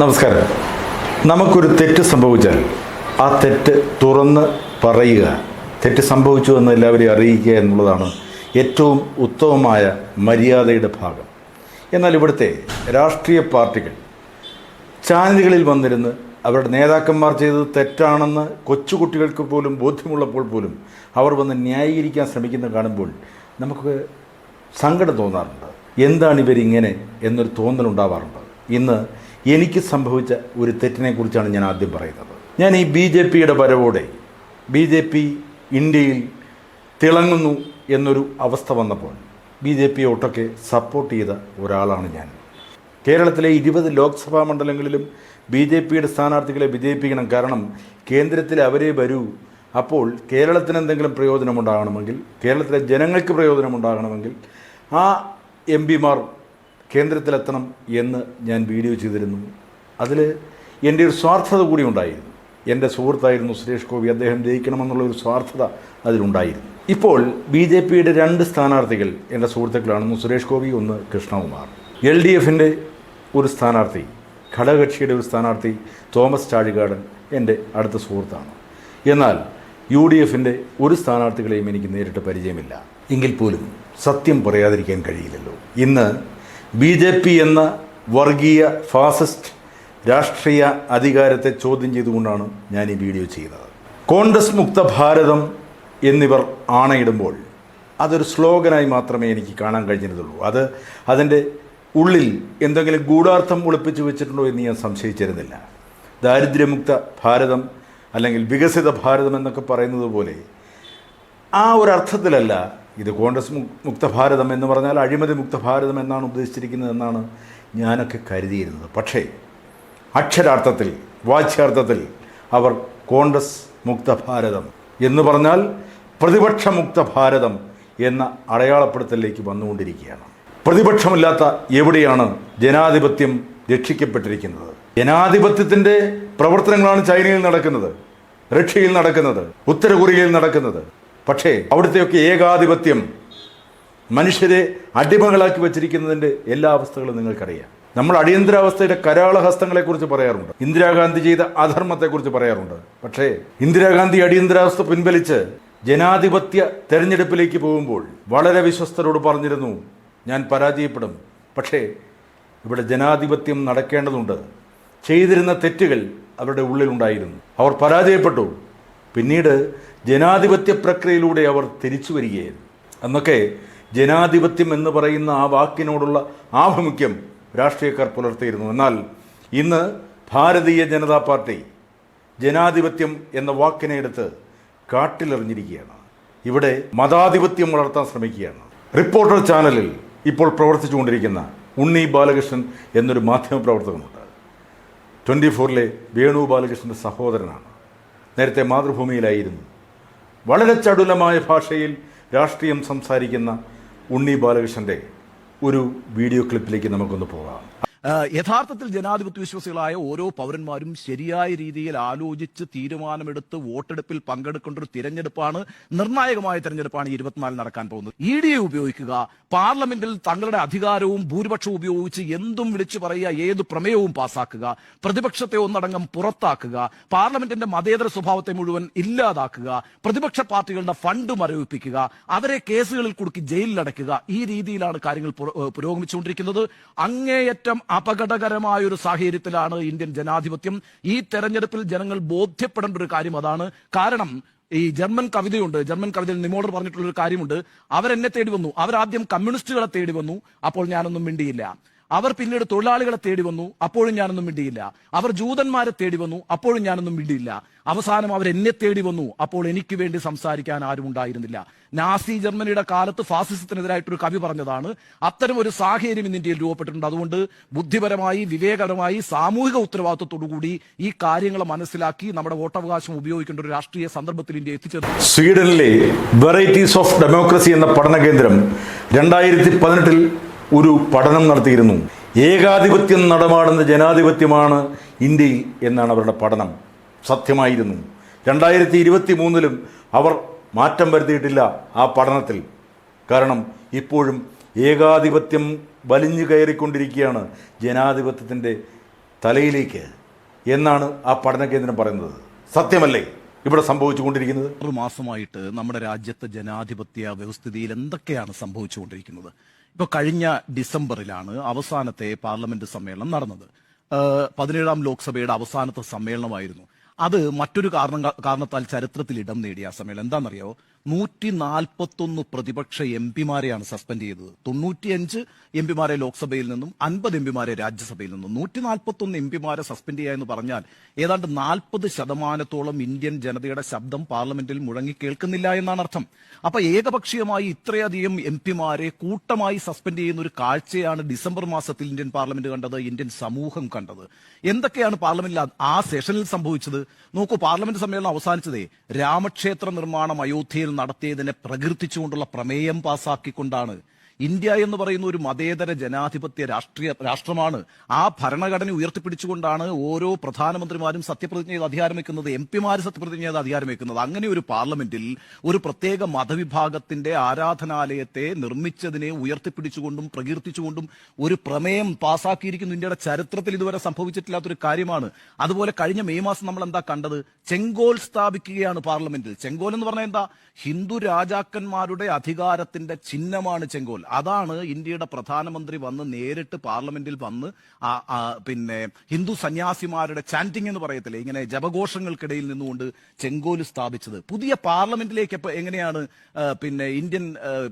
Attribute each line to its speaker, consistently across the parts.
Speaker 1: നമസ്കാരം. നമുക്കൊരു തെറ്റ് സംഭവിച്ചാൽ ആ തെറ്റ് തുറന്ന് പറയുക. തെറ്റ് സംഭവിച്ചു എന്ന് എല്ലാവരെയും അറിയിക്കുക എന്നുള്ളതാണ് ഏറ്റവും ഉത്തമമായ മര്യാദയുടെ ഭാഗം. എന്നാൽ ഇവിടുത്തെ രാഷ്ട്രീയ പാർട്ടികൾ ചാനലുകളിൽ വന്നിരുന്ന് അവരുടെ നേതാക്കന്മാർ ചെയ്തത് തെറ്റാണെന്ന് കൊച്ചുകുട്ടികൾക്ക് പോലും ബോധ്യമുള്ളപ്പോൾ പോലും അവർ വന്ന് ന്യായീകരിക്കാൻ ശ്രമിക്കുന്നത് കാണുമ്പോൾ നമുക്ക് സങ്കടം തോന്നാറുണ്ട്. എന്താണ് ഇവരിങ്ങനെ എന്നൊരു തോന്നലുണ്ടാവാറുണ്ട്. ഇന്ന് എനിക്ക് സംഭവിച്ച ഒരു തെറ്റിനെക്കുറിച്ചാണ് ഞാൻ ആദ്യം പറയുന്നത്. ഞാൻ ഈ ബി ജെ പിയുടെ വരവോടെ ബി ജെ പി ഇന്ത്യയിൽ തിളങ്ങുന്നു എന്നൊരു അവസ്ഥ വന്നപ്പോൾ ബി ജെ പിയെ ഒട്ടൊക്കെ സപ്പോർട്ട് ചെയ്ത ഒരാളാണ് ഞാൻ. കേരളത്തിലെ ഇരുപത് ലോക്സഭാ മണ്ഡലങ്ങളിലും ബി ജെ പിയുടെ സ്ഥാനാർത്ഥികളെ വിജയിപ്പിക്കണം കാരണം കേന്ദ്രത്തിൽ അവരെ വരൂ. അപ്പോൾ കേരളത്തിന് എന്തെങ്കിലും പ്രയോജനമുണ്ടാകണമെങ്കിൽ കേരളത്തിലെ ജനങ്ങൾക്ക് പ്രയോജനമുണ്ടാകണമെങ്കിൽ ആ എം പിമാർ കേന്ദ്രത്തിലെത്തണം എന്ന് ഞാൻ വീഡിയോ ചെയ്തിരുന്നു. അതിൽ എന്റെ ഒരു സ്വാർത്ഥത കൂടി ഉണ്ടായിരുന്നു. എന്റെ സുഹൃത്തായിരുന്നു സുരേഷ് ഗോപി. അദ്ദേഹം ജയിക്കണമെന്നുള്ള ഒരു സ്വാർത്ഥത അതിലുണ്ടായിരുന്നു. ഇപ്പോൾ ബി ജെ പിയുടെ രണ്ട് സ്ഥാനാർത്ഥികൾ എന്റെ സുഹൃത്തുക്കളാണ്. സുരേഷ് ഗോപി ഒന്ന് കൃഷ്ണകുമാർ. എൽ ഡി എഫിന്റെ ഒരു സ്ഥാനാർത്ഥി ഘടകകക്ഷിയുടെ ഒരു സ്ഥാനാർത്ഥി തോമസ് ചാഴികാടൻ എന്റെ അടുത്ത സുഹൃത്താണ്. എന്നാൽ യു ഡി എഫിന്റെ ഒരു സ്ഥാനാർത്ഥികളെയും എനിക്ക് നേരിട്ട് പരിചയമില്ല. എങ്കിൽ പോലും സത്യം പറയാതിരിക്കാൻ കഴിയില്ലല്ലോ. ഇന്ന് ബി ജെ പി എന്ന വർഗീയ ഫാസിസ്റ്റ് രാഷ്ട്രീയ അധികാരത്തെ ചോദ്യം ചെയ്തുകൊണ്ടാണ് ഞാൻ ഈ വീഡിയോ ചെയ്യുന്നത്. കോൺഗ്രസ് മുക്ത ഭാരതം എന്നിവർ ആണയിടുമ്പോൾ അതൊരു സ്ലോഗനായി മാത്രമേ എനിക്ക് കാണാൻ കഴിഞ്ഞിരുന്നുള്ളൂ. അത് അതിന്റെ ഉള്ളിൽ എന്തെങ്കിലും ഗൂഢാർത്ഥം ഒളിപ്പിച്ചു വെച്ചിട്ടുണ്ടോ എന്ന് ഞാൻ സംശയിച്ചിരുന്നില്ല. ദാരിദ്ര്യമുക്ത ഭാരതം അല്ലെങ്കിൽ വികസിത ഭാരതം എന്നൊക്കെ പറയുന്നത് പോലെ ആ ഒരു അർത്ഥത്തിലല്ല ഇത് കോൺഗ്രസ് മുക്ത ഭാരതം എന്ന് പറഞ്ഞാൽ അഴിമതി മുക്ത ഭാരതം എന്നാണ് ഉദ്ദേശിച്ചിരിക്കുന്നത് എന്നാണ് ഞാനൊക്കെ കരുതിയിരുന്നത്. പക്ഷേ അക്ഷരാർത്ഥത്തിൽ വാച്യാർത്ഥത്തിൽ അവർ കോൺഗ്രസ് മുക്ത ഭാരതം എന്ന് പറഞ്ഞാൽ പ്രതിപക്ഷ മുക്ത ഭാരതം എന്ന അടയാളപ്പെടുത്തലിലേക്ക് വന്നുകൊണ്ടിരിക്കുകയാണ്. പ്രതിപക്ഷമില്ലാത്ത എവിടെയാണ് ജനാധിപത്യം രക്ഷിക്കപ്പെട്ടിരിക്കുന്നത്? ജനാധിപത്യത്തിന്റെ പ്രവർത്തനങ്ങളാണ് ചൈനയിൽ നടക്കുന്നത്. റഷ്യയിൽ നടക്കുന്നത് ഉത്തര കൊറിയയിൽ നടക്കുന്നത്. പക്ഷേ അവിടുത്തെയൊക്കെ ഏകാധിപത്യം മനുഷ്യരെ അടിമകളാക്കി വച്ചിരിക്കുന്നതിന്റെ എല്ലാ അവസ്ഥകളും നിങ്ങൾക്കറിയാം. നമ്മൾ അടിയന്തരാവസ്ഥയുടെ കരാളഹസ്തങ്ങളെക്കുറിച്ച് പറയാറുണ്ട്. ഇന്ദിരാഗാന്ധി ചെയ്ത അധർമ്മത്തെക്കുറിച്ച് പറയാറുണ്ട്. പക്ഷേ ഇന്ദിരാഗാന്ധി അടിയന്തരാവസ്ഥ പിൻവലിച്ച് ജനാധിപത്യ തെരഞ്ഞെടുപ്പിലേക്ക് പോകുമ്പോൾ വളരെ വിശ്വസ്തരോട് പറഞ്ഞിരുന്നു ഞാൻ പരാജയപ്പെടും. പക്ഷേ ഇവിടെ ജനാധിപത്യം നടക്കേണ്ടതുണ്ട്. ചെയ്തിരുന്ന തെറ്റുകൾ അവരുടെ ഉള്ളിലുണ്ടായിരുന്നു. അവർ പരാജയപ്പെട്ടു. പിന്നീട് ജനാധിപത്യ പ്രക്രിയയിലൂടെ അവർ തിരിച്ചു വരികയായിരുന്നു. അന്നൊക്കെ ജനാധിപത്യം എന്ന് പറയുന്ന ആ വാക്കിനോടുള്ള ആഭിമുഖ്യം രാഷ്ട്രീയക്കാർ പുലർത്തിയിരുന്നു. എന്നാൽ ഇന്ന് ഭാരതീയ ജനതാ പാർട്ടി ജനാധിപത്യം എന്ന വാക്കിനെ എടുത്ത് കാട്ടിലെറിഞ്ഞിരിക്കുകയാണ്. ഇവിടെ മതാധിപത്യം വളർത്താൻ ശ്രമിക്കുകയാണ്. റിപ്പോർട്ടർ ചാനലിൽ ഇപ്പോൾ പ്രവർത്തിച്ചുകൊണ്ടിരിക്കുന്ന ഉണ്ണി ബാലകൃഷ്ണൻ എന്നൊരു മാധ്യമ പ്രവർത്തകനുണ്ട് ട്വന്റി ഫോറിലെ വേണു ബാലകൃഷ്ണന്റെ സഹോദരനാണ്. നേരത്തെ മാതൃഭൂമിയിലായിരുന്നു. വളരെ ചടുലമായ ഭാഷയിൽ രാഷ്ട്രീയം സംസാരിക്കുന്ന ഉണ്ണി ബാലകൃഷ്ണന്റെ ഒരു വീഡിയോ ക്ലിപ്പിലേക്ക് നമുക്കൊന്ന് പോകാം.
Speaker 2: യഥാർത്ഥത്തിൽ ജനാധിപത്യ വിശ്വാസികളായ ഓരോ പൗരന്മാരും ശരിയായ രീതിയിൽ ആലോചിച്ച് തീരുമാനമെടുത്ത് വോട്ടെടുപ്പിൽ പങ്കെടുക്കേണ്ട ഒരു തിരഞ്ഞെടുപ്പാണ് നിർണായകമായ തിരഞ്ഞെടുപ്പാണ് ഇരുപത്തിനാല് നടക്കാൻ പോകുന്നത്. ഇ ഡി എ ഉപയോഗിക്കുക പാർലമെന്റിൽ തങ്ങളുടെ അധികാരവും ഭൂരിപക്ഷവും ഉപയോഗിച്ച് എന്തും വിളിച്ചു പറയുക ഏത് പ്രമേയവും പാസാക്കുക പ്രതിപക്ഷത്തെ ഒന്നടങ്കം പുറത്താക്കുക പാർലമെന്റിന്റെ മതേതര സ്വഭാവത്തെ മുഴുവൻ ഇല്ലാതാക്കുക പ്രതിപക്ഷ പാർട്ടികളുടെ ഫണ്ട് മരവിപ്പിക്കുക അവരെ കേസുകളിൽ കുടുക്കി ജയിലിലടയ്ക്കുക ഈ രീതിയിലാണ് കാര്യങ്ങൾ പുരോഗമിച്ചുകൊണ്ടിരിക്കുന്നത്. അങ്ങേയറ്റം അപകടകരമായ ഒരു സാഹചര്യത്തിലാണ് ഇന്ത്യൻ ജനാധിപത്യം. ഈ തെരഞ്ഞെടുപ്പിൽ ജനങ്ങൾ ബോധ്യപ്പെടേണ്ട ഒരു കാര്യം അതാണ്. കാരണം ഈ ജർമ്മൻ കവിതയുണ്ട്. ജർമ്മൻ കവിതയിൽ നിമോഡർ പറഞ്ഞിട്ടുള്ള ഒരു കാര്യമുണ്ട്. അവരെന്നെ തേടി വന്നു. അവരാദ്യം കമ്മ്യൂണിസ്റ്റുകളെ തേടി വന്നു. അപ്പോൾ ഞാനൊന്നും മിണ്ടിയില്ല. അവർ പിന്നീട് തൊഴിലാളികളെ തേടി വന്നു അപ്പോഴും ഞാനൊന്നും മിണ്ടിയില്ല. അവർ ജൂതന്മാരെ തേടി വന്നു അപ്പോഴും ഞാനൊന്നും മിണ്ടിയില്ല. അവസാനം അവർ എന്നെ തേടി വന്നു അപ്പോൾ എനിക്ക് വേണ്ടി സംസാരിക്കാൻ ആരും ഉണ്ടായിരുന്നില്ല. നാസി ജർമ്മനിയുടെ കാലത്ത് ഫാസിസത്തിനെതിരായിട്ടൊരു കവി പറഞ്ഞതാണ് അത്തരം ഒരു സാഹചര്യം ഇന്ന് ഇന്ത്യയിൽ രൂപപ്പെട്ടിട്ടുണ്ട്. അതുകൊണ്ട് ബുദ്ധിപരമായി വിവേകപരമായി സാമൂഹിക ഉത്തരവാദിത്വത്തോടുകൂടി ഈ കാര്യങ്ങൾ മനസ്സിലാക്കി നമ്മുടെ വോട്ടവകാശം ഉപയോഗിക്കേണ്ട ഒരു രാഷ്ട്രീയ സന്ദർഭത്തിൽ ഇന്ത്യ എത്തിച്ചേർന്നു.
Speaker 1: സ്വീഡനിലെ വെറൈറ്റീസ് ഓഫ് ഡെമോക്രസി എന്ന പഠന കേന്ദ്രം രണ്ടായിരത്തി പതിനെട്ടിൽ ഒരു പഠനം നടത്തിയിരുന്നു. ഏകാധിപത്യം നടമാടുന്ന ജനാധിപത്യമാണ് ഇന്ത്യയിൽ എന്നാണ് അവരുടെ പഠനം. സത്യമായിരുന്നു. രണ്ടായിരത്തി ഇരുപത്തി മൂന്നിലും അവർ മാറ്റം വരുത്തിയിട്ടില്ല ആ പഠനത്തിൽ. കാരണം ഇപ്പോഴും ഏകാധിപത്യം വലിഞ്ഞു കയറിക്കൊണ്ടിരിക്കുകയാണ് ജനാധിപത്യത്തിന്റെ തലയിലേക്ക് എന്നാണ് ആ പഠന കേന്ദ്രം പറയുന്നത്. സത്യമല്ലേ? ഇവിടെ സംഭവിച്ചുകൊണ്ടിരിക്കുന്നത്?
Speaker 2: ആറ് മാസമായിട്ട് നമ്മുടെ രാജ്യത്തെ ജനാധിപത്യ വ്യവസ്ഥിതിയിൽ എന്തൊക്കെയാണ് സംഭവിച്ചുകൊണ്ടിരിക്കുന്നത്? ഇപ്പൊ കഴിഞ്ഞ ഡിസംബറിലാണ് അവസാനത്തെ പാർലമെന്റ് സമ്മേളനം നടന്നത്. പതിനേഴാം ലോക്സഭയുടെ അവസാനത്തെ സമ്മേളനമായിരുന്നു. അത് മറ്റൊരു കാരണ കാരണത്താൽ ചരിത്രത്തിൽ ഇടം നേടിയ ആ സമ്മേളനം. എന്താണെന്നറിയോ നൂറ്റി നാൽപ്പത്തൊന്ന് പ്രതിപക്ഷ എം പിമാരെയാണ് സസ്പെൻഡ് ചെയ്തത്. തൊണ്ണൂറ്റിയഞ്ച് എം പിമാരെ ലോക്സഭയിൽ നിന്നും അൻപത് എം പിമാരെ രാജ്യസഭയിൽ നിന്നും. നൂറ്റി നാൽപ്പത്തൊന്ന് എം പിമാരെ സസ്പെൻഡ് ചെയ്യുക എന്ന് പറഞ്ഞാൽ ഏതാണ്ട് നാൽപ്പത് ശതമാനത്തോളം ഇന്ത്യൻ ജനതയുടെ ശബ്ദം പാർലമെന്റിൽ മുഴങ്ങി കേൾക്കുന്നില്ല എന്നാണ് അർത്ഥം. അപ്പൊ ഏകപക്ഷീയമായി ഇത്രയധികം എം പിമാരെ കൂട്ടമായി സസ്പെൻഡ് ചെയ്യുന്ന ഒരു കാഴ്ചയാണ് ഡിസംബർ മാസത്തിൽ ഇന്ത്യൻ പാർലമെന്റ് കണ്ടത് ഇന്ത്യൻ സമൂഹം കണ്ടത്. എന്തൊക്കെയാണ് പാർലമെന്റിൽ ആ- സെഷനിൽ സംഭവിച്ചത്? നോക്കൂ പാർലമെന്റ് സമ്മേളനം അവസാനിച്ചതേ രാമക്ഷേത്ര നിർമ്മാണം അയോധ്യയിൽ നടത്തിയതിനെ പ്രകീർത്തിച്ചുകൊണ്ടുള്ള പ്രമേയം പാസാക്കിക്കൊണ്ടാണ് ഇന്ത്യ എന്ന് പറയുന്ന ഒരു മതേതര ജനാധിപത്യ രാഷ്ട്രീയ രാഷ്ട്രമാണ്. ആ ഭരണഘടന ഉയർത്തിപ്പിടിച്ചുകൊണ്ടാണ് ഓരോ പ്രധാനമന്ത്രിമാരും സത്യപ്രതിജ്ഞ ചെയ്ത് അധികാരം വെക്കുന്നത് എം പിമാർ സത്യപ്രതിജ്ഞ ചെയ്ത് അധികാരം വെക്കുന്നത്. അങ്ങനെ ഒരു പാർലമെന്റിൽ ഒരു പ്രത്യേക മതവിഭാഗത്തിന്റെ ആരാധനാലയത്തെ നിർമ്മിച്ചതിനെ ഉയർത്തിപ്പിടിച്ചുകൊണ്ടും പ്രകീർത്തിച്ചുകൊണ്ടും ഒരു പ്രമേയം പാസാക്കിയിരിക്കുന്നു. ഇന്ത്യയുടെ ചരിത്രത്തിൽ ഇതുവരെ സംഭവിച്ചിട്ടില്ലാത്തൊരു കാര്യമാണ്. അതുപോലെ കഴിഞ്ഞ മെയ് മാസം നമ്മൾ എന്താ കണ്ടത്? ചെങ്കോൽ സ്ഥാപിക്കുകയാണ് പാർലമെന്റിൽ. ചെങ്കോൽ എന്ന് പറഞ്ഞാൽ എന്താ? ഹിന്ദു രാജാക്കന്മാരുടെ അധികാരത്തിന്റെ ചിഹ്നമാണ് ചെങ്കോൽ. അതാണ് ഇന്ത്യയുടെ പ്രധാനമന്ത്രി വന്ന് നേരിട്ട് പാർലമെന്റിൽ വന്ന് പിന്നെ ഹിന്ദു സന്യാസിമാരുടെ ചാന്റിംഗ് എന്ന് പറയത്തില്ലേ? ഇങ്ങനെ ജപഘോഷങ്ങൾക്കിടയിൽ നിന്നുകൊണ്ട് ചെങ്കോൽ സ്ഥാപിച്ചത്. പുതിയ പാർലമെന്റിലേക്ക് എങ്ങനെയാണ് പിന്നെ ഇന്ത്യൻ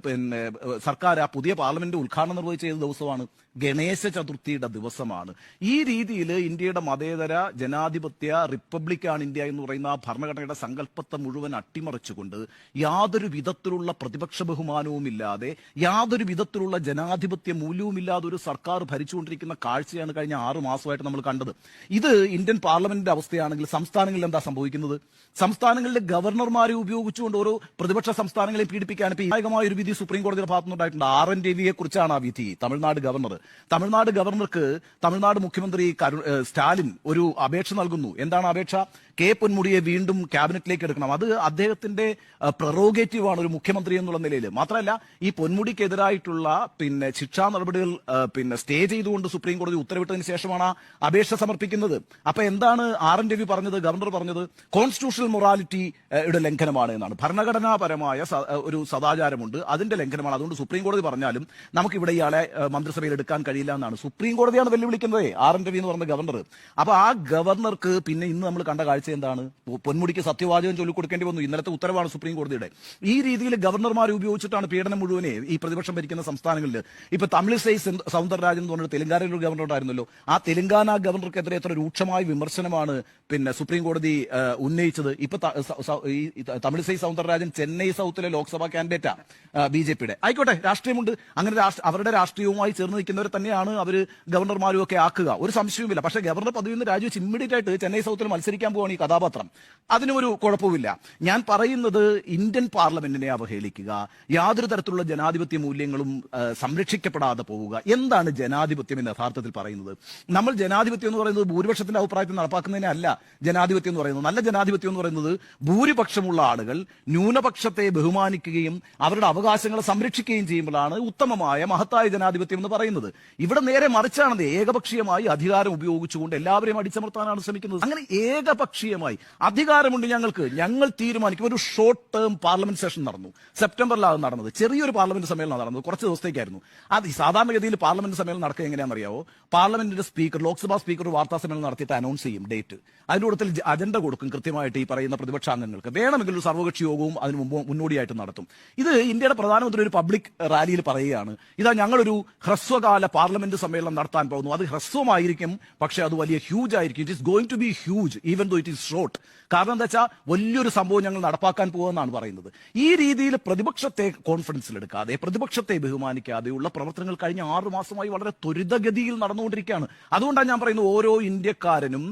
Speaker 2: പിന്നെ സർക്കാർ ആ പുതിയ പാർലമെന്റ് ഉദ്ഘാടനം നിർവഹിച്ച ഏത് ദിവസമാണ്? ഗണേശ ചതുർത്ഥിയുടെ ദിവസമാണ്. ഈ രീതിയിൽ ഇന്ത്യയുടെ മതേതര ജനാധിപത്യ റിപ്പബ്ലിക് ആണ് ഇന്ത്യ എന്ന് പറയുന്ന ആ ഭരണഘടനയുടെ സങ്കല്പത്തെ മുഴുവൻ അട്ടിമറിച്ചുകൊണ്ട് യാതൊരു വിധത്തിലുള്ള പ്രതിപക്ഷ ബഹുമാനവും ഇല്ലാതെ യാതൊരു വിധത്തിലുള്ള ജനാധിപത്യ മൂല്യവും ഇല്ലാതെ ഒരു സർക്കാർ ഭരിച്ചുകൊണ്ടിരിക്കുന്ന കാഴ്ചയാണ് കഴിഞ്ഞ ആറു മാസമായിട്ട് നമ്മൾ കണ്ടത്. ഇത് ഇന്ത്യൻ പാർലമെന്റിന്റെ അവസ്ഥയാണെങ്കിൽ സംസ്ഥാനങ്ങളിൽ എന്താ സംഭവിക്കുന്നത്? സംസ്ഥാനങ്ങളിലെ ഗവർണർമാരെ ഉപയോഗിച്ചുകൊണ്ട് ഓരോ പ്രതിപക്ഷ സംസ്ഥാനങ്ങളെ പീഡിപ്പിക്കാൻ ഇപ്പം ഒരു വിധി സുപ്രീം കോടതിയുടെ ഭാഗത്തുനിന്നുണ്ടായിട്ടുണ്ട്. ആർ എൻ രവിയെ കുറിച്ചാണ് ആ വിധി. തമിഴ്നാട് ഗവർണർ. തമിഴ്നാട് ഗവർണർക്ക് തമിഴ്നാട് മുഖ്യമന്ത്രി സ്റ്റാലിൻ ഒരു അപേക്ഷ നൽകുന്നു. എന്താണ് അപേക്ഷ? കെ പൊന്മുടിയെ വീണ്ടും ക്യാബിനറ്റിലേക്ക് എടുക്കണം. അത് അദ്ദേഹത്തിന്റെ പ്രൊറോഗേറ്റീവ് ആണ് ഒരു മുഖ്യമന്ത്രി എന്നുള്ള നിലയിൽ മാത്രമല്ല ഈ പൊന്മുടിക്കെതിരായിട്ടുള്ള പിന്നെ ശിക്ഷാ നടപടികൾ പിന്നെ സ്റ്റേ ചെയ്തുകൊണ്ട് സുപ്രീം കോടതി ഉത്തരവിട്ടതിന് ശേഷമാണ് അപേക്ഷ സമർപ്പിക്കുന്നത്. അപ്പൊ എന്താണ് ആർ എൻ രവി പറഞ്ഞത് ഗവർണർ പറഞ്ഞത്? കോൺസ്റ്റിറ്റ്യൂഷണൽ മൊറാലിറ്റി യുടെ ലംഘനമാണ് എന്നാണ്. ഭരണഘടനാപരമായ ഒരു സദാചാരമുണ്ട്. അതിന്റെ ലംഘനമാണ്. അതുകൊണ്ട് സുപ്രീം കോടതി പറഞ്ഞാലും നമുക്ക് ഇവിടെ ഇയാളെ മന്ത്രിസഭയിൽ എടുക്കാൻ കഴിയില്ല എന്നാണ്. സുപ്രീം കോടതിയാണ് വെല്ലുവിളിക്കുന്നത്. ആർ എൻ രവി എന്ന് പറഞ്ഞ ഗവർണർ. അപ്പൊ ആ ഗവർണർക്ക് പിന്നെ ഇന്ന് നമ്മൾ കണ്ട കാഴ്ച എന്താണ് പൊ- പൊന്മുടിക്ക് സത്യവാചകം ചൊല്ലിക്കൊടുക്കേണ്ടി വന്നു. ഇന്നലത്തെ ഉത്തരവാണ് സുപ്രീം കോടതിയുടെ. ഈ രീതിയിൽ ഗവർണർമാർ ഉപയോഗിച്ചിട്ടാണ് പീഡനം മുഴുവനെ ഈ പ്രതിപക്ഷം ഭരിക്കുന്ന സംസ്ഥാനങ്ങളിൽ. ഇപ്പൊ തമിഴിസൈ സൗന്ദരരാജൻ എന്ന് പറഞ്ഞ തെലങ്കാനയിലൊരു ഗവർണർ ഉണ്ടായിരുന്നല്ലോ ആ തെലങ്കാന ഗവർണർക്കെതിരെ എത്ര രൂക്ഷമായ വിമർശനമാണ് പിന്നെ സുപ്രീം കോടതി ഉന്നയിച്ചത് ഇപ്പൊ തമിഴിസൈ സൗന്ദരരാജൻ ചെന്നൈ സൗത്തിലെ ലോക്സഭാ കാൻഡിഡേറ്റാ ബി ജെ പിയുടെ. ആയിക്കോട്ടെ രാഷ്ട്രീയമുണ്ട്. അങ്ങനെ അവരുടെ രാഷ്ട്രീയവുമായി ചേർന്ന് നിൽക്കുന്നവരെ തന്നെയാണ് അവർ ഗവർണർമാരും ഒക്കെ ആക്കുക. ഒരു സംശയവുമില്ല. പക്ഷെ ഗവർണർ പദവിയിൽ നിന്ന് രാജിവെച്ച് ഇമ്മീഡിയറ്റ് ആയിട്ട് ചെന്നൈ സൗത്തിൽ മത്സരിക്കാൻ പോവാണ് ഈ കഥാപാത്രം. അതിനും ഒരു കുഴപ്പമില്ല ഞാൻ പറയുന്നത് ഇന്ത്യൻ പാർലമെന്റിനെ അവഹേളിക്കുക യാതൊരു തരത്തിലുള്ള ജനാധിപത്യ മൂല്യങ്ങളും സംരക്ഷിക്കപ്പെടാതെ പോവുക. എന്താണ് ജനാധിപത്യം എന്ന് യഥാർത്ഥത്തിൽ പറയുന്നത്? നമ്മൾ ജനാധിപത്യം എന്ന് പറയുന്നത് ഭൂരിപക്ഷത്തിന്റെ അഭിപ്രായത്തിൽ നടപ്പാക്കുന്നതിനെ അല്ല. ജനാധിപത്യം എന്ന് പറയുന്നത്. നല്ല ജനാധിപത്യം എന്ന് പറയുന്നത് ഭൂരിപക്ഷമുള്ള ആളുകൾ ന്യൂനപക്ഷത്തെ ബഹുമാനിക്കുകയും അവരുടെ അവകാശങ്ങളെ സംരക്ഷിക്കുകയും ചെയ്യുമ്പോഴാണ് ഉത്തമമായ മഹത്തായ ജനാധിപത്യം എന്ന് പറയുന്നത്. ഇവിടെ നേരെ മറിച്ചാണത് ഏകപക്ഷീയമായി അധികാരം ഉപയോഗിച്ചുകൊണ്ട് എല്ലാവരെയും അടിച്ചമർത്താനാണ് ശ്രമിക്കുന്നത്. അങ്ങനെ ഏകപക്ഷീയമായി അധികാരമുണ്ട് ഞങ്ങൾക്ക്. ഞങ്ങൾ തീരുമാനിക്കും. ഒരു ഷോർട്ട് ടേം പാർലമെന്റ് സെഷൻ നടന്നു. സെപ്റ്റംബറിലാണ് നടന്നത്. ചെറിയൊരു പാർലമെന്റ് സമ്മേളനം നടന്നത്. കുറച്ച് ദിവസത്തേക്കായിരുന്നു. അത് സാധാരണഗതിയിൽ പാർലമെന്റ് സമ്മേളനം നടക്കുക എങ്ങനെയാണെന്ന് അറിയാവോ പാർലമെന്റിന്റെ സ്പീക്കർ ലോക്സഭാ സ്പീക്കർ വാർത്താ സമ്മേളനം നടത്തിയിട്ട് അനൗൺസ് ചെയ്യും ഡേറ്റ് കൂട്ടത്തിൽ അജണ്ട കൊടുക്കും കൃത്യമായിട്ട് ഈ പറയുന്ന പ്രതിപക്ഷാംഗങ്ങൾക്ക്. വേണമെങ്കിൽ ഒരു സർവകക്ഷി യോഗവും അതിന് മുമ്പ് മുന്നോടിയായിട്ട് നടത്തും. ഇത് ഇന്ത്യയുടെ പ്രധാനമന്ത്രി ഒരു പബ്ലിക് റാലിയിൽ പറയുകയാണ്. ഇതാ ഞങ്ങളൊരു ഹ്രസ്വകാല പാർലമെന്റ് സമ്മേളനം നടത്താൻ പോകുന്നു. അത് ഹ്രസ്വമായിരിക്കും പക്ഷെ അത് വലിയ ഹ്യൂജ് ആയിരിക്കും. It is going to be huge even though it is short കാരണം എന്താ വെച്ചാൽ വലിയൊരു സംഭവം ഞങ്ങൾ നടപ്പാക്കാൻ പോകുമെന്നാണ് പറയുന്നത്. ഈ രീതിയിൽ പ്രതിപക്ഷത്തെ കോൺഫിഡൻസിലെടുക്കാതെ പ്രതിപക്ഷത്തെ ബഹുമാനിക്കാതെയുള്ള പ്രവർത്തനങ്ങൾ കഴിഞ്ഞ ആറു മാസമായി വളരെ ത്വരിതഗതിയിൽ നടന്നുകൊണ്ടിരിക്കുകയാണ്. അതുകൊണ്ടാണ് ഞാൻ പറയുന്നത് ഓരോ ഇന്ത്യക്കാരനും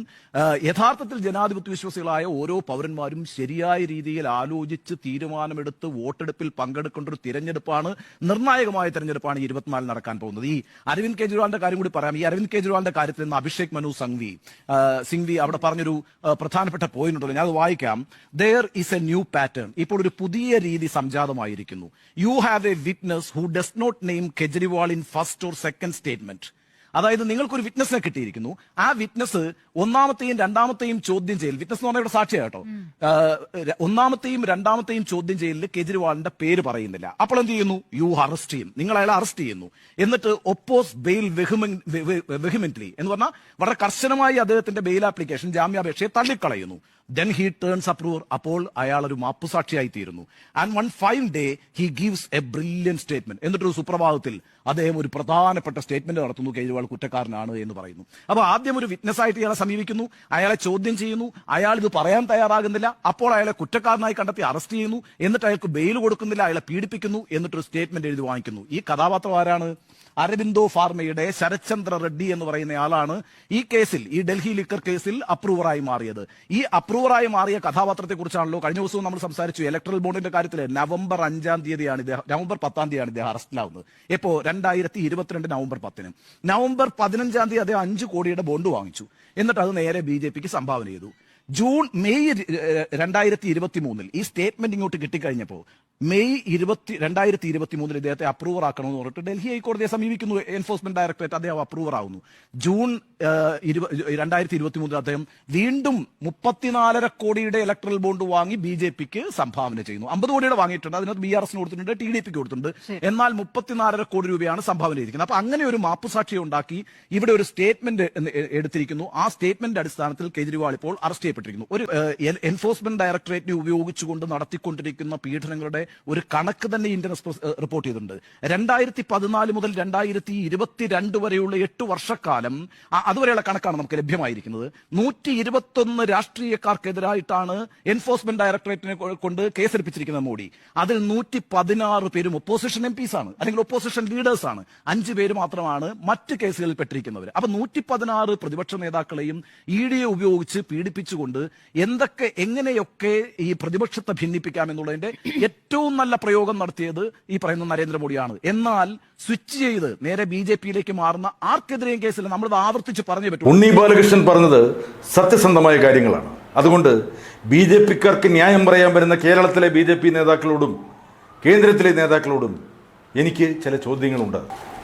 Speaker 2: യഥാർത്ഥത്തിൽ ജനാധിപത്യ വിശ്വാസികളായ ഓരോ പൗരന്മാരും ശരിയായ രീതിയിൽ ആലോചിച്ച് തീരുമാനമെടുത്ത് വോട്ടെടുപ്പിൽ പങ്കെടുക്കേണ്ട ഒരു തിരഞ്ഞെടുപ്പാണ് നിർണായകമായ തിരഞ്ഞെടുപ്പാണ് ഇരുപത്തിനാലിൽ നടക്കാൻ പോകുന്നത്. ഈ അരവിന്ദ് കെജ്രിവാളിന്റെ കാര്യം കൂടി പറയാം. ഈ അരവിന്ദ് കെജ്രിവാളിന്റെ കാര്യത്തിൽ നിന്ന് അഭിഷേക് മനു സംഘ്വി സിംഗ്വി അവിടെ പറഞ്ഞൊരു പ്രധാനപ്പെട്ട പോയിന്റ് ഉണ്ടല്ലോ. ഞാൻ അത് വായിക്കാം. There is a new pattern ഇപ്പോൾ ഒരു പുതിയ രീതി സംജാതമായിരിക്കുന്നു. You have a witness who does not name Kejriwal in first or second statement അതായത് നിങ്ങൾക്കൊരു വിറ്റ്നസിനെ കിട്ടിയിരിക്കുന്നു. ആ വിറ്റ്നസ് ഒന്നാമത്തെയും രണ്ടാമത്തെയും ചോദ്യം ചെയ്യൽ വിറ്റ്നസ് എന്ന് പറഞ്ഞാൽ ഇവിടെ സാക്ഷിയാണ് കേട്ടോ. ഒന്നാമത്തെയും രണ്ടാമത്തെയും ചോദ്യം ചെയ്യലിൽ കെജ്രിവാളിന്റെ പേര് പറയുന്നില്ല. അപ്പോൾ എന്ത് ചെയ്യുന്നു? യു അറസ്റ്റ് ചെയ്യും നിങ്ങൾ അയാളെ അറസ്റ്റ് ചെയ്യുന്നു. എന്നിട്ട് ഒപ്പോസ് ബെയിൽ വെഹിമെന്റ്ലി എന്ന് പറഞ്ഞാൽ വളരെ കർശനമായി അദ്ദേഹത്തിന്റെ ബെയിൽ ആപ്ലിക്കേഷൻ ജാമ്യാപേക്ഷയെ തള്ളിക്കളയുന്നു. ദെൻ ഹി ടേൺസ് അപ്രൂവർ അപ്പോൾ അയാൾ ഒരു മാപ്പുസാക്ഷിയായി തീരുന്നു. And one fine day he gives a brilliant statement എന്നിട്ടൊരു സുപ്രഭാതത്തിൽ അദ്ദേഹം ഒരു പ്രധാനപ്പെട്ട സ്റ്റേറ്റ്മെന്റ് നടത്തുന്നു കേജ്രിവാൾ കുറ്റക്കാരനാണ് എന്ന് പറയുന്നു. അപ്പൊ ആദ്യം ഒരു വിറ്റ്നസ് ആയിട്ട് ഇയാളെ സമീപിക്കുന്നു അയാളെ ചോദ്യം ചെയ്യുന്നു അയാൾ ഇത് പറയാൻ തയ്യാറാകുന്നില്ല അപ്പോൾ അയാളെ കുറ്റക്കാരനായി കണ്ടെത്തി അറസ്റ്റ് ചെയ്യുന്നു എന്നിട്ട് അയാൾക്ക് ബെയിൽ കൊടുക്കുന്നില്ല അയാളെ പീഡിപ്പിക്കുന്നു എന്നിട്ടൊരു സ്റ്റേറ്റ്മെന്റ് എഴുതി വാങ്ങിക്കുന്നു. ഈ കഥാപാത്രം ആരാണ്? അരബിന്ദോ ഫാർമയുടെ ശരത്ചന്ദ്ര റെഡ്ഡി എന്ന് പറയുന്ന ആളാണ് ഈ കേസിൽ ഈ ഡൽഹി ലിക്കർ കേസിൽ അപ്രൂവറായി മാറിയത്. ഈ അപ്രൂവറായി മാറിയ കഥാപാത്രത്തെ കുറിച്ചാണല്ലോ കഴിഞ്ഞ ദിവസവും നമ്മൾ സംസാരിച്ചു. ഇലക്ട്രൽ ബോണ്ടിന്റെ കാര്യത്തിൽ നവംബർ അഞ്ചാം തീയതിയാണ് ഇദ്ദേഹം നവംബർ പത്താം തീയതിയാണ് ഇദ്ദേഹം അറസ്റ്റിലാവുന്നത് ഇപ്പോ രണ്ടായിരത്തി ഇരുപത്തിരണ്ട് നവംബർ പത്തിന്. നവംബർ പതിനഞ്ചാം തീയതി അദ്ദേഹം അഞ്ച് കോടിയുടെ ബോണ്ട് വാങ്ങിച്ചു. എന്നിട്ട് അത് നേരെ ബി ജെ പിക്ക് സംഭാവന ചെയ്തു. ജൂൺ മെയ് രണ്ടായിരത്തി ഇരുപത്തി മൂന്നിൽ ഈ സ്റ്റേറ്റ്മെന്റ് ഇങ്ങോട്ട് കിട്ടിക്കഴിഞ്ഞപ്പോൾ മെയ് ഇരുപത്തി രണ്ടായിരത്തി ഇരുപത്തി മൂന്നിൽ ഇദ്ദേഹത്തെ അപ്രൂവർ ആക്കണമെന്ന് പറഞ്ഞിട്ട് ഡൽഹി ഹൈക്കോടതിയെ സമീപിക്കുന്നു. എൻഫോഴ്സ്മെന്റ് ഡയറക്ടറേറ്റ് അദ്ദേഹം അപ്രൂവർ ആവുന്നു. ജൂൺ രണ്ടായിരത്തി ഇരുപത്തി മൂന്നിൽ അദ്ദേഹം വീണ്ടും മുപ്പത്തിനാലര കോടിയുടെ ഇലക്ട്രൽ ബോണ്ട് വാങ്ങി ബി ജെ പിക്ക് സംഭാവന ചെയ്യുന്നു. അമ്പത് കോടിയുടെ വാങ്ങിയിട്ടുണ്ട്. അതിനകത്ത് ബി ആർ എസിന് കൊടുത്തിട്ടുണ്ട് ടി ഡി പിക്ക് കൊടുത്തിട്ടുണ്ട്. എന്നാൽ മുപ്പത്തിനാലര കോടി രൂപയാണ് സംഭാവന ചെയ്തിരിക്കുന്നത്. അപ്പൊ അങ്ങനെ ഒരു മാപ്പുസാക്ഷി ഉണ്ടാക്കി ഇവിടെ ഒരു സ്റ്റേറ്റ്മെന്റ് എടുത്തിരിക്കുന്നു. ആ സ്റ്റേറ്റ്മെന്റ് അടിസ്ഥാനത്തിൽ കേജ്രിവാൾ ഇപ്പോൾ അറസ്റ്റ് ചെയ്യപ്പെട്ടിരിക്കുന്നു ഒരു എൻഫോഴ്സ്മെന്റ് ഡയറക്ടറേറ്റിനെ ഉപയോഗിച്ചുകൊണ്ട് നടത്തിക്കൊണ്ടിരിക്കുന്ന പീഡനങ്ങളുടെ ഒരു കണക്ക് തന്നെ ഇന്ത്യൻ എക്സ്പ്രസ് റിപ്പോർട്ട് ചെയ്തിട്ടുണ്ട്. രണ്ടായിരത്തി പതിനാല് മുതൽ രണ്ടായിരത്തി ഇരുപത്തിരണ്ട് വരെയുള്ള എട്ട് വർഷക്കാലം അതുവരെയുള്ള കണക്കാണ് നമുക്ക് ലഭ്യമായിരിക്കുന്നത്. നൂറ്റി ഇരുപത്തൊന്ന് രാഷ്ട്രീയക്കാർക്കെതിരായിട്ടാണ് എൻഫോഴ്സ്മെന്റ് ഡയറക്ടറേറ്റിനെ കൊണ്ട് കേസെടുപ്പിച്ചിരിക്കുന്നത് മോഡി. അതിൽ നൂറ്റി പതിനാറ് പേരും ഒപ്പോസിഷൻ എം പിസ് ആണ്. അല്ലെങ്കിൽ ഒപ്പോസിഷൻ ലീഡേഴ്സ് ആണ്. അഞ്ച് പേര് മാത്രമാണ് മറ്റ് കേസുകളിൽ പെട്ടിരിക്കുന്നവർ അപ്പൊ നൂറ്റി പതിനാറ് പ്രതിപക്ഷ നേതാക്കളെയും ഇ ഡിയെ ഉപയോഗിച്ച് പീഡിപ്പിച്ചുകൊണ്ട് എന്തൊക്കെ എങ്ങനെയൊക്കെ ഈ പ്രതിപക്ഷത്തെ ഭിന്നിപ്പിക്കാം എന്നുള്ളതിന്റെ ഏറ്റവും നല്ല പ്രയോഗം നടത്തിയത് ഈ പറയുന്ന നരേന്ദ്രമോദിയാണ്. എന്നാൽ സ്വിച്ച് ചെയ്ത് നേരെ ബി ജെ പിയിലേക്ക് മാറുന്ന ആർക്കെതിരെയും കേസിൽ നമ്മൾ ആവർത്തിച്ച് പറഞ്ഞു പറ്റും
Speaker 1: ഉണ്ണി ബാലകൃഷ്ണൻ പറഞ്ഞത് സത്യസന്ധമായ കാര്യങ്ങളാണ്. അതുകൊണ്ട് ബി ജെ പിക്കാർക്ക് ന്യായം പറയാൻ വരുന്ന കേരളത്തിലെ ബി ജെ പി നേതാക്കളോടും കേന്ദ്രത്തിലെ നേതാക്കളോടും എനിക്ക് ചില ചോദ്യങ്ങളുണ്ട്.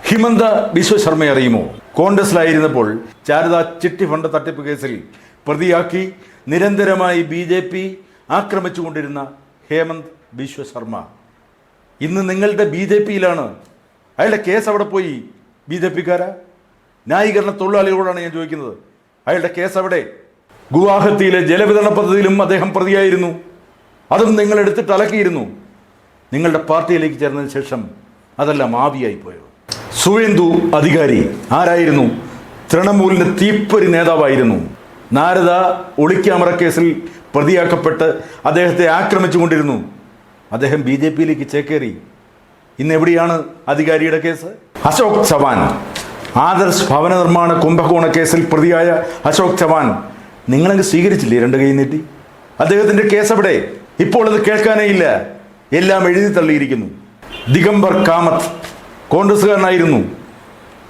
Speaker 1: ഹിമന്ത ബിശ്വ ശർമ്മയെ അറിയുമോ? കോൺഗ്രസിലായിരുന്നപ്പോൾ ശാരദ ചിട്ടി ഫണ്ട് തട്ടിപ്പ് കേസിൽ പ്രതിയാക്കി നിരന്തരമായി ബി ജെ പി ആക്രമിച്ചുകൊണ്ടിരുന്ന ഹേമന്ത് ബിശ്വ ശർമ്മ. ഇന്ന് നിങ്ങളുടെ ബി ജെ പിയിലാണ്. അയാളുടെ കേസ് അവിടെ പോയി. ബി ജെ പിക്കാരാ? ന്യായീകരണ തൊഴിലാളികളോടാണ് ഞാൻ ചോദിക്കുന്നത്. അയാളുടെ കേസ് അവിടെ. ഗുവാഹത്തിയിലെ ജലവിതരണ പദ്ധതിയിലും അദ്ദേഹം പ്രതിയായിരുന്നു. അതും നിങ്ങൾ എടുത്തിട്ട് അലക്കിയിരുന്നു. നിങ്ങളുടെ പാർട്ടിയിലേക്ക് ചേർന്നതിന് ശേഷം അതെല്ലാം ആവിയായി പോയോ? സുവേന്ദു അധികാരി ആരായിരുന്നു? തൃണമൂലിന്റെ തീപ്പൊരി നേതാവായിരുന്നു. നാരദ ഒളിക്യാമറ കേസിൽ പ്രതിയാക്കപ്പെട്ട് അദ്ദേഹത്തെ ആക്രമിച്ചുകൊണ്ടിരുന്നു. അദ്ദേഹം ബി ജെ പിയിലേക്ക് ചേക്കേറി. ഇന്ന് എവിടെയാണ് അധികാരിയുടെ കേസ്? അശോക് ചവാൻ. ആദർശ് ഭവന നിർമ്മാണ കുംഭകോണ കേസിൽ പ്രതിയായ അശോക് ചവാൻ. നിങ്ങളങ്ങ് സ്വീകരിച്ചില്ലേ രണ്ട് കൈ നീട്ടി? അദ്ദേഹത്തിന്റെ കേസ് എവിടെ ഇപ്പോൾ അത് കേൾക്കാനേ ഇല്ല. എല്ലാം എഴുതി തള്ളിയിരിക്കുന്നു. ദിഗംബർ കാമത്ത് കോൺഗ്രസ്സുകാരനായിരുന്നു.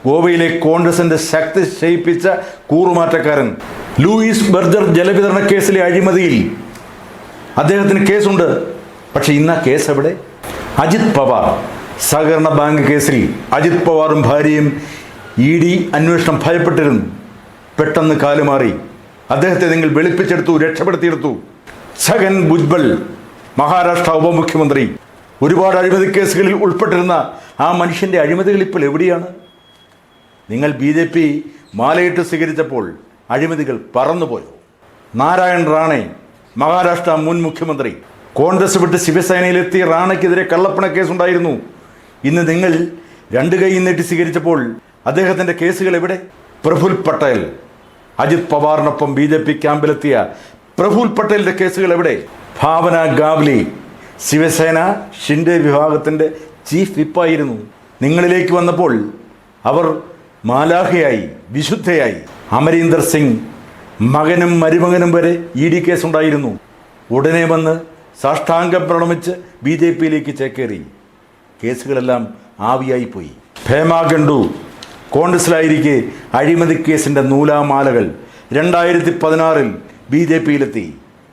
Speaker 1: ഗോവയിലെ കോൺഗ്രസിന്റെ ശക്തി ക്ഷയിപ്പിച്ച കൂറുമാറ്റക്കാരൻ. ലൂയിസ് ബർജർ ജലവിതരണ കേസിലെ അഴിമതിയിൽ അദ്ദേഹത്തിന് കേസുണ്ട്. പക്ഷെ ഇന്ന് ആ കേസ് എവിടെ? അജിത് പവാർ. സഹകരണ ബാങ്ക് കേസിൽ അജിത് പവാറും ഭാര്യയും ഇ ഡി അന്വേഷണം ഭയപ്പെട്ടിരുന്നു പെട്ടെന്ന് കാലുമാറി. അദ്ദേഹത്തെ നിങ്ങൾ വെളുപ്പിച്ചെടുത്തു രക്ഷപ്പെടുത്തിയെടുത്തു. സഗൻ ഭുജ്ബൽ മഹാരാഷ്ട്ര ഉപമുഖ്യമന്ത്രി. ഒരുപാട് അഴിമതി കേസുകളിൽ ഉൾപ്പെട്ടിരുന്ന ആ മനുഷ്യന്റെ അഴിമതികൾ ഇപ്പോൾ എവിടെയാണ്? നിങ്ങൾ ബി ജെ പി മാലയിട്ട് സ്വീകരിച്ചപ്പോൾ അഴിമതികൾ പറന്നുപോയോ? നാരായൺ റാണെ മഹാരാഷ്ട്ര മുൻ മുഖ്യമന്ത്രി കോൺഗ്രസ് വിട്ട് ശിവസേനയിലെത്തിയ റാണയ്ക്കെതിരെ കള്ളപ്പണ കേസുണ്ടായിരുന്നു. ഇന്ന് നിങ്ങൾ രണ്ട് കൈ നീട്ടി സ്വീകരിച്ചപ്പോൾ അദ്ദേഹത്തിന്റെ കേസുകൾ എവിടെ? പ്രഫുൽ പട്ടേൽ. അജിത് പവാറിനൊപ്പം ബി ജെ പി ക്യാമ്പിലെത്തിയ പ്രഫുൽ പട്ടേലിന്റെ കേസുകൾ എവിടെ? ഭാവന ഗാവ്ലി ശിവസേന ഷിൻഡെ വിഭാഗത്തിന്റെ ചീഫ് വിപ്പായിരുന്നു. നിങ്ങളിലേക്ക് വന്നപ്പോൾ അവർ മാലാഹയായി വിശുദ്ധയായി. അമരീന്ദർ സിംഗ് മകനും മരുമകനും വരെ ഇ ഡി കേസുണ്ടായിരുന്നു ഉടനെ വന്ന് സാഷ്ടാംഗം പ്രണമിച്ച് ബി ജെ പിയിലേക്ക് ചേക്കേറി. കേസുകളെല്ലാം ആവിയായിപ്പോയി. ഭേമ കോൺഗ്രസിലായിരിക്കെ അഴിമതി കേസിന്റെ നൂലാമാലകൾ രണ്ടായിരത്തി പതിനാറിൽ ബി ജെ പിയിലെത്തി.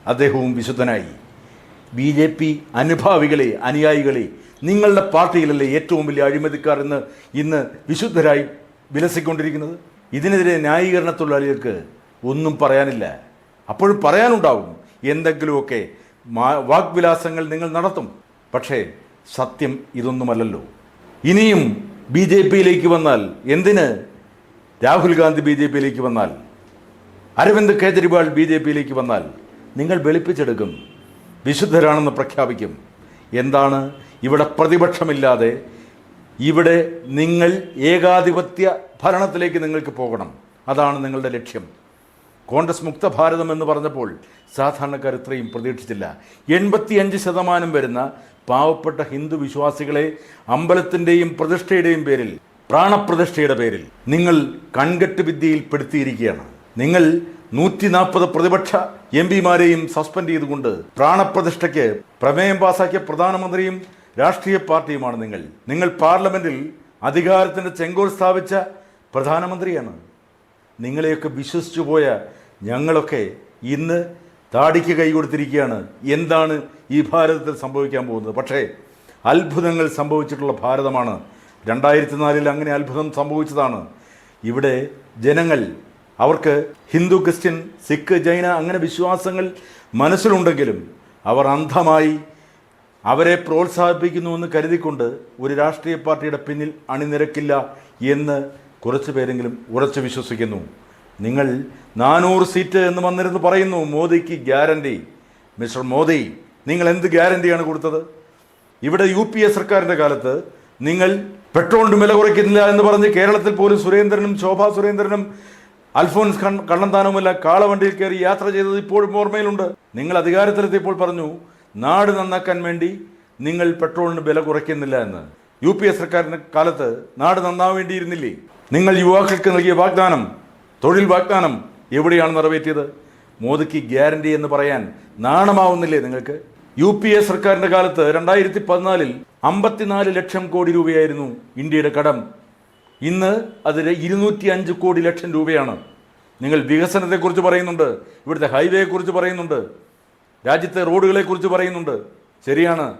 Speaker 1: അദ്ദേഹവും വിശുദ്ധനായി. ബി ജെ പി അനുഭാവികളെ അനുയായികളെ നിങ്ങളുടെ പാർട്ടിയിലല്ലേ ഏറ്റവും വലിയ അഴിമതിക്കാർ എന്ന് ഇന്ന് വിശുദ്ധരായി വിലസിക്കൊണ്ടിരിക്കുന്നത്? ഇതിനെതിരെ ന്യായീകരണ തൊഴിലാളികൾക്ക് ഒന്നും പറയാനില്ല. അപ്പോഴും പറയാനുണ്ടാവും എന്തെങ്കിലുമൊക്കെ വാഗ്വിലാസങ്ങൾ നിങ്ങൾ നടത്തും. പക്ഷേ സത്യം ഇതൊന്നുമല്ലല്ലോ. ഇനിയും ബി ജെ പിയിലേക്ക് വന്നാൽ എന്തിന്? രാഹുൽ ഗാന്ധി ബി ജെ പിയിലേക്ക് വന്നാൽ. അരവിന്ദ് കേജ്രിവാൾ ബി ജെ പിയിലേക്ക് വന്നാൽ നിങ്ങൾ വെളുപ്പിച്ചെടുക്കും. വിശുദ്ധരാണെന്ന് പ്രഖ്യാപിക്കും. എന്താണ്? ഇവിടെ പ്രതിപക്ഷമില്ലാതെ ഇവിടെ നിങ്ങൾ ഏകാധിപത്യ ഭരണത്തിലേക്ക് നിങ്ങൾക്ക് പോകണം. അതാണ് നിങ്ങളുടെ ലക്ഷ്യം. കോൺഗ്രസ് മുക്ത ഭാരതം എന്ന് പറഞ്ഞപ്പോൾ സാധാരണക്കാർ ഇത്രയും പ്രതീക്ഷിച്ചില്ല. എൺപത്തിയഞ്ച് ശതമാനം വരുന്ന പാവപ്പെട്ട ഹിന്ദു വിശ്വാസികളെ അമ്പലത്തിന്റെയും പ്രതിഷ്ഠയുടെയും പേരിൽ പ്രാണപ്രതിഷ്ഠയുടെ പേരിൽ നിങ്ങൾ കൺകെട്ട് വിദ്യയിൽ പെടുത്തിയിരിക്കുകയാണ്. നിങ്ങൾ നൂറ്റി നാൽപ്പത് പ്രതിപക്ഷ എം പിമാരെയും സസ്പെൻഡ് ചെയ്തുകൊണ്ട് പ്രാണപ്രതിഷ്ഠയ്ക്ക് പ്രമേയം പാസാക്കിയ പ്രധാനമന്ത്രിയും രാഷ്ട്രീയ പാർട്ടിയുമാണ് നിങ്ങൾ. നിങ്ങൾ പാർലമെന്റിൽ അധികാരത്തിന്റെ ചെങ്കോൽ സ്ഥാപിച്ച പ്രധാനമന്ത്രിയാണ്. നിങ്ങളെയൊക്കെ വിശ്വസിച്ചു പോയ ഞങ്ങളൊക്കെ ഇന്ന് താടിക്ക് കൈ കൊടുത്തിരിക്കുകയാണ്. എന്താണ് ഈ ഭാരതത്തിൽ സംഭവിക്കാൻ പോകുന്നത്? പക്ഷേ അത്ഭുതങ്ങൾ സംഭവിച്ചിട്ടുള്ള ഭാരതമാണ്. രണ്ടായിരത്തി നാലിൽ അങ്ങനെ അത്ഭുതം സംഭവിച്ചതാണ്. ഇവിടെ ജനങ്ങൾ അവർക്ക് ഹിന്ദു ക്രിസ്ത്യൻ സിഖ് ജൈന അങ്ങനെ വിശ്വാസങ്ങൾ മനസ്സിലുണ്ടെങ്കിലും അവർ അന്ധമായി അവരെ പ്രോത്സാഹിപ്പിക്കുന്നുവെന്ന് കരുതിക്കൊണ്ട് ഒരു രാഷ്ട്രീയ പാർട്ടിയുടെ പിന്നിൽ അണിനിരക്കില്ല എന്ന് കുറച്ച് പേരെങ്കിലും ഉറച്ചു വിശ്വസിക്കുന്നു. നിങ്ങൾ നാനൂറ് സീറ്റ് എന്ന് വന്നിരുന്ന് പറയുന്നു. മോദിക്ക് ഗ്യാരണ്ടി. മിസ്റ്റർ മോദി നിങ്ങൾ എന്ത് ഗ്യാരണ്ടിയാണ് കൊടുത്തത്? ഇവിടെ യു പി എ സർക്കാരിന്റെ കാലത്ത് നിങ്ങൾ പെട്രോളിന് വില കുറയ്ക്കുന്നില്ല എന്ന് പറഞ്ഞ് കേരളത്തിൽ പോലും സുരേന്ദ്രനും ശോഭാ സുരേന്ദ്രനും അൽഫോൻസ് കണ്ണന്താനവുമല്ല കാളവണ്ടിയിൽ കയറി യാത്ര ചെയ്തത് ഇപ്പോഴും ഓർമ്മയിലുണ്ട്. നിങ്ങൾ അധികാരത്തിലെത്തിയപ്പോൾ പറഞ്ഞു നാട് നന്നാക്കാൻ വേണ്ടി നിങ്ങൾ പെട്രോളിന് വില കുറയ്ക്കുന്നില്ല എന്ന്. യു പി എ സർക്കാരിന്റെ കാലത്ത് നാട് നന്നാവാൻ വേണ്ടിയിരുന്നില്ലേ നിങ്ങൾ യുവാക്കൾക്ക് നൽകിയ വാഗ്ദാനം തൊഴിൽ വാഗ്ദാനം എവിടെയാണ് നിറവേറ്റിയത്? മോദിക്ക് ഗ്യാരണ്ടി എന്ന് പറയാൻ നാണമാവുന്നില്ലേ നിങ്ങൾക്ക്? യു പി എ സർക്കാരിന്റെ കാലത്ത് രണ്ടായിരത്തി പതിനാലിൽ അമ്പത്തിനാല് ലക്ഷം കോടി രൂപയായിരുന്നു ഇന്ത്യയുടെ കടം. ഇന്ന് അത് ഇരുന്നൂറ്റി അഞ്ച് കോടി ലക്ഷം രൂപയാണ്. നിങ്ങൾ വികസനത്തെക്കുറിച്ച് പറയുന്നുണ്ട് ഇവിടുത്തെ ഹൈവേയെക്കുറിച്ച് പറയുന്നുണ്ട്. രാജ്യത്തെ റോഡുകളെക്കുറിച്ച് പറയുന്നുണ്ട്. ശരിയാണ്.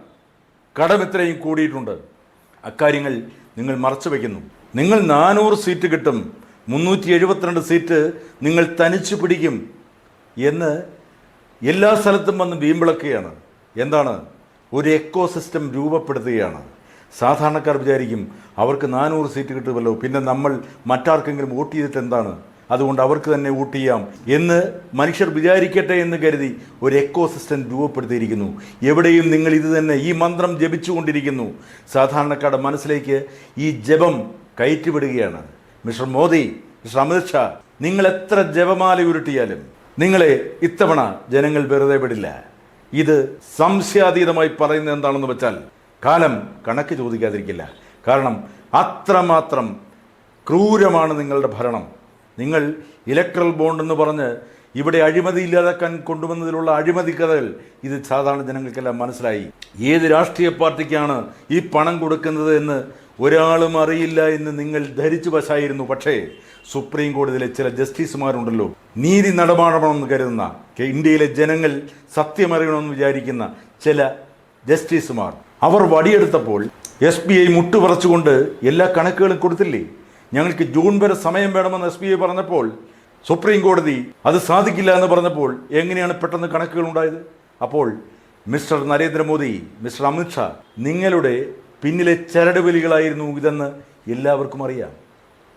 Speaker 1: കടം ഇത്രയും കൂടിയിട്ടുണ്ട്. അക്കാര്യങ്ങൾ നിങ്ങൾ മറച്ചു വയ്ക്കുന്നു. നിങ്ങൾ നാനൂറ് സീറ്റ് കിട്ടും. മുന്നൂറ്റി എഴുപത്തിരണ്ട് സീറ്റ് നിങ്ങൾ തനിച്ചു പിടിക്കും എന്ന് എല്ലാ സ്ഥലത്തും വന്ന് വീമ്പിളക്കുകയാണ്. എന്താണ്? ഒരു എക്കോ സിസ്റ്റം രൂപപ്പെടുത്തുകയാണ്. സാധാരണക്കാർ വിചാരിക്കും അവർക്ക് നാനൂറ് സീറ്റ് കിട്ടുമല്ലോ. പിന്നെ നമ്മൾ മറ്റാർക്കെങ്കിലും വോട്ട് ചെയ്തിട്ട് എന്താണ് അതുകൊണ്ട് അവർക്ക് തന്നെ വോട്ട് ചെയ്യാം എന്ന് മനുഷ്യർ വിചാരിക്കട്ടെ എന്ന് കരുതി ഒരു എക്കോ സിസ്റ്റം രൂപപ്പെടുത്തിയിരിക്കുന്നു. എവിടെയും നിങ്ങൾ ഇത് തന്നെ ഈ മന്ത്രം ജപിച്ചുകൊണ്ടിരിക്കുന്നു. സാധാരണക്കാരുടെ മനസ്സിലേക്ക് ഈ ജപം കയറ്റിവിടുകയാണ്. മിസ്റ്റർ മോദി മിസ്റ്റർ അമിത്ഷാ നിങ്ങൾ എത്ര ജപമാല ഉരുട്ടിയാലും നിങ്ങളെ ഇത്തവണ ജനങ്ങൾ വെറുതെ വിടില്ല. ഇത് സംശയാതീതമായി പറയുന്നത് എന്താണെന്ന് വെച്ചാൽ കാലം കണക്ക് ചോദിക്കാതിരിക്കില്ല. കാരണം അത്രമാത്രം ക്രൂരമാണ് നിങ്ങളുടെ ഭരണം. നിങ്ങൾ ഇലക്ട്രൽ ബോണ്ട് എന്ന് പറഞ്ഞ് ഇവിടെ അഴിമതി ഇല്ലാതാക്കാൻ കൊണ്ടുവന്നതിലുള്ള അഴിമതി കഥകൾ ഇത് സാധാരണ ജനങ്ങൾക്കെല്ലാം മനസ്സിലായി. ഏത് രാഷ്ട്രീയ പാർട്ടിക്കാണ് ഈ പണം കൊടുക്കുന്നത് എന്ന് ഒരാളും അറിയില്ല എന്ന് നിങ്ങൾ ധരിച്ചു വശായിരുന്നു. പക്ഷേ സുപ്രീം കോടതിയിലെ ചില ജസ്റ്റിസുമാരുണ്ടല്ലോ. നീതി നടപാടണമെന്ന് കരുതുന്ന ഇന്ത്യയിലെ ജനങ്ങൾ സത്യമറിയണമെന്ന് വിചാരിക്കുന്ന ചില ജസ്റ്റിസുമാർ. അവർ വടിയെടുത്തപ്പോൾ എസ് ബി ഐ മുട്ടുപറച്ചുകൊണ്ട് എല്ലാ കണക്കുകളും കൊടുത്തില്ലേ? ഞങ്ങൾക്ക് ജൂൺ വരെ സമയം വേണമെന്ന് എസ് ബി ഐ പറഞ്ഞപ്പോൾ സുപ്രീം കോടതി അത് സാധിക്കില്ല എന്ന് പറഞ്ഞപ്പോൾ എങ്ങനെയാണ് പെട്ടെന്ന് കണക്കുകൾ ഉണ്ടായത്? അപ്പോൾ മിസ്റ്റർ നരേന്ദ്രമോദി മിസ്റ്റർ അമിത്ഷാ നിങ്ങളുടെ പിന്നിലെ ചരടുവലികളായിരുന്നു ഇതെന്ന് എല്ലാവർക്കും അറിയാം.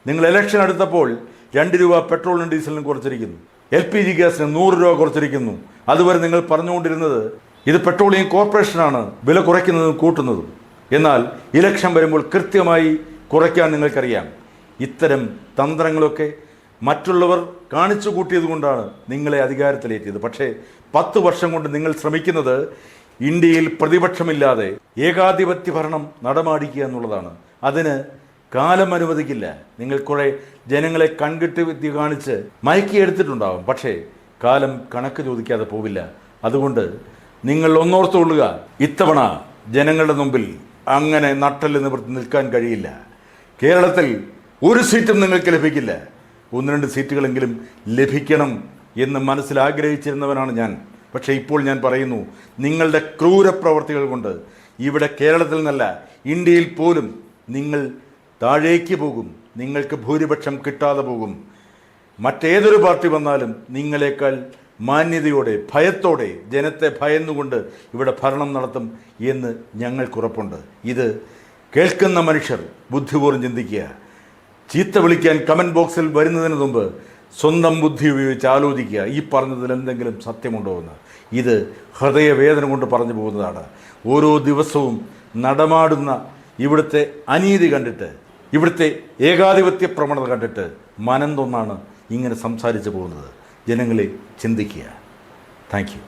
Speaker 1: നിങ്ങൾ ഇലക്ഷൻ എടുത്തപ്പോൾ രണ്ട് രൂപ പെട്രോളിനും ഡീസലിനും കുറച്ചിരിക്കുന്നു. എൽ പി ജി ഗ്യാസിന് നൂറ് രൂപ കുറച്ചിരിക്കുന്നു. അതുവരെ നിങ്ങൾ പറഞ്ഞുകൊണ്ടിരുന്നത് ഇത് പെട്രോളിയം കോർപ്പറേഷനാണ് വില കുറയ്ക്കുന്നതും കൂട്ടുന്നതും. എന്നാൽ ഇലക്ഷൻ വരുമ്പോൾ കൃത്യമായി കുറയ്ക്കാൻ നിങ്ങൾക്കറിയാം. ഇത്തരം തന്ത്രങ്ങളൊക്കെ മറ്റുള്ളവർ കാണിച്ചു കൂട്ടിയത് കൊണ്ടാണ് നിങ്ങളെ അധികാരത്തിലേറ്റിയത്. പക്ഷേ പത്ത് വർഷം കൊണ്ട് നിങ്ങൾ ശ്രമിക്കുന്നത് ഇന്ത്യയിൽ പ്രതിപക്ഷമില്ലാതെ ഏകാധിപത്യ ഭരണം നടമാടിക്കുക എന്നുള്ളതാണ്. അതിന് കാലം അനുവദിക്കില്ല. നിങ്ങൾ കുറെ ജനങ്ങളെ കൺകെട്ട് വിദ്യ കാണിച്ച് മയക്കിയെടുത്തിട്ടുണ്ടാവും പക്ഷേ കാലം കണക്ക് ചോദിക്കാതെ പോവില്ല. അതുകൊണ്ട് നിങ്ങൾ ഒന്നോർത്തുകൊള്ളുക ഇത്തവണ ജനങ്ങളുടെ മുമ്പിൽ അങ്ങനെ നട്ടൽ നിവർത്തി നിൽക്കാൻ കഴിയില്ല. കേരളത്തിൽ ഒരു സീറ്റും നിങ്ങൾക്ക് ലഭിക്കില്ല. ഒന്ന് രണ്ട് സീറ്റുകളെങ്കിലും ലഭിക്കണം എന്ന് മനസ്സിൽ ആഗ്രഹിച്ചിരുന്നവനാണ് ഞാൻ. പക്ഷേ ഇപ്പോൾ ഞാൻ പറയുന്നു നിങ്ങളുടെ ക്രൂരപ്രവർത്തികൾ കൊണ്ട് ഇവിടെ കേരളത്തിൽ നിന്നല്ല ഇന്ത്യയിൽ പോലും നിങ്ങൾ താഴേക്ക് പോകും. നിങ്ങൾക്ക് ഭൂരിപക്ഷം കിട്ടാതെ പോകും. മറ്റേതൊരു പാർട്ടി വന്നാലും നിങ്ങളെക്കാൾ മാന്യതയോടെ ഭയത്തോടെ ജനത്തെ ഭയന്നുകൊണ്ട് ഇവിടെ ഭരണം നടത്തും എന്ന് ഞങ്ങൾക്കുറപ്പുണ്ട് ഇത് കേൾക്കുന്ന മനുഷ്യർ ബുദ്ധിപൂർവം ചിന്തിക്കുക. ചീത്ത വിളിക്കാൻ കമന്റ് ബോക്സിൽ വരുന്നതിന് മുമ്പ് സ്വന്തം ബുദ്ധി ഉപയോഗിച്ച് ആലോചിക്കുക. ഈ പറഞ്ഞതിൽ എന്തെങ്കിലും സത്യമുണ്ടോ എന്ന്. ഇത് ഹൃദയവേദന കൊണ്ട് പറഞ്ഞു പോകുന്നതാണ്. ഓരോ ദിവസവും നടമാടുന്ന ഇവിടുത്തെ അനീതി കണ്ടിട്ട് ഇവിടുത്തെ ഏകാധിപത്യ പ്രവണത കണ്ടിട്ട് മനം തൊന്നാണ് ഇങ്ങനെ സംസാരിച്ചു പോകുന്നത്. ജനങ്ങളെ ചിന്തിക്കുക. Thank you